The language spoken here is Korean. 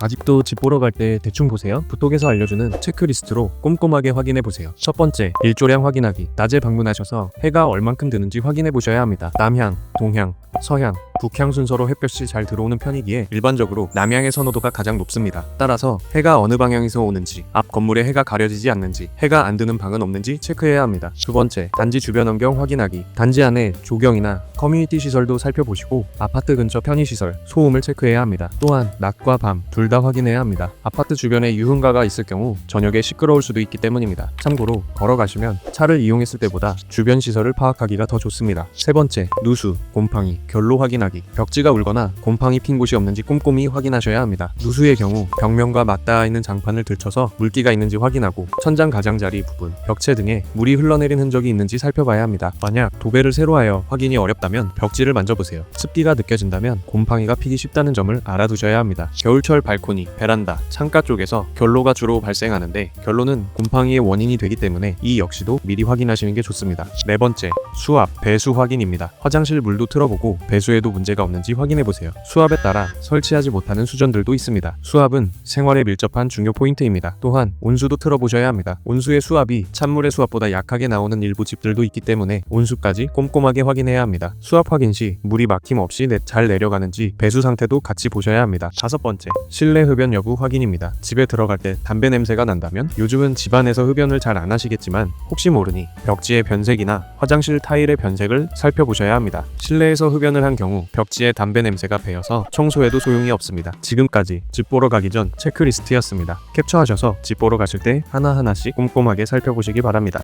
아직도 집 보러 갈 때 대충 보세요. 부톡에서 알려주는 체크리스트로 꼼꼼하게 확인해 보세요. 첫 번째, 일조량 확인하기. 낮에 방문하셔서 해가 얼만큼 드는지 확인해 보셔야 합니다. 남향, 동향, 서향, 북향 순서로 햇볕이 잘 들어오는 편이기에 일반적으로 남향의 선호도가 가장 높습니다. 따라서 해가 어느 방향에서 오는지, 앞 건물에 해가 가려지지 않는지, 해가 안 드는 방은 없는지 체크해야 합니다. 두 번째, 단지 주변 환경 확인하기. 단지 안에 조경이나 커뮤니티 시설도 살펴보시고 아파트 근처 편의시설, 소음을 체크해야 합니다. 또한 낮과 밤 둘 다 확인해야 합니다. 아파트 주변에 유흥가가 있을 경우 저녁에 시끄러울 수도 있기 때문입니다. 참고로 걸어가시면 차를 이용했을 때보다 주변 시설을 파악하기가 더 좋습니다. 세 번째, 누수, 곰팡이, 결로 확인 하기. 벽지가 울거나 곰팡이 핀 곳이 없는지 꼼꼼히 확인하셔야 합니다. 누수의 경우 벽면과 맞닿아 있는 장판을 들쳐서 물기가 있는지 확인하고 천장 가장자리 부분, 벽체 등에 물이 흘러내린 흔적이 있는지 살펴봐야 합니다. 만약 도배를 새로 하여 확인이 어렵다면 벽지를 만져보세요. 습기가 느껴진다면 곰팡이가 피기 쉽다는 점을 알아두셔야 합니다. 겨울철 발코니, 베란다, 창가 쪽에서 결로가 주로 발생하는데 결로는 곰팡이의 원인이 되기 때문에 이 역시도 미리 확인하시는 게 좋습니다. 네 번째, 수압, 배수 확인입니다. 화장실 물도 틀어보고 배수에도 문제가 없는지 확인해 보세요. 수압에 따라 설치하지 못하는 수전들도 있습니다. 수압은 생활에 밀접한 중요 포인트입니다. 또한 온수도 틀어보셔야 합니다. 온수의 수압이 찬물의 수압보다 약하게 나오는 일부 집들도 있기 때문에 온수까지 꼼꼼하게 확인해야 합니다. 수압 확인 시 물이 막힘 없이 내- 잘 내려가는지 배수 상태도 같이 보셔야 합니다. 다섯 번째, 실내 흡연 여부 확인입니다. 집에 들어갈 때 담배 냄새가 난다면 요즘은 집안에서 흡연을 잘 안 하시겠지만 혹시 모르니 벽지의 변색이나 화장실 타일의 변색을 살펴보셔야 합니다. 실내에서 흡연을 한 경우 벽지에 담배 냄새가 배어서 청소해도 소용이 없습니다. 지금까지 집 보러 가기 전 체크리스트였습니다. 캡처하셔서 집 보러 가실 때 하나하나씩 꼼꼼하게 살펴보시기 바랍니다.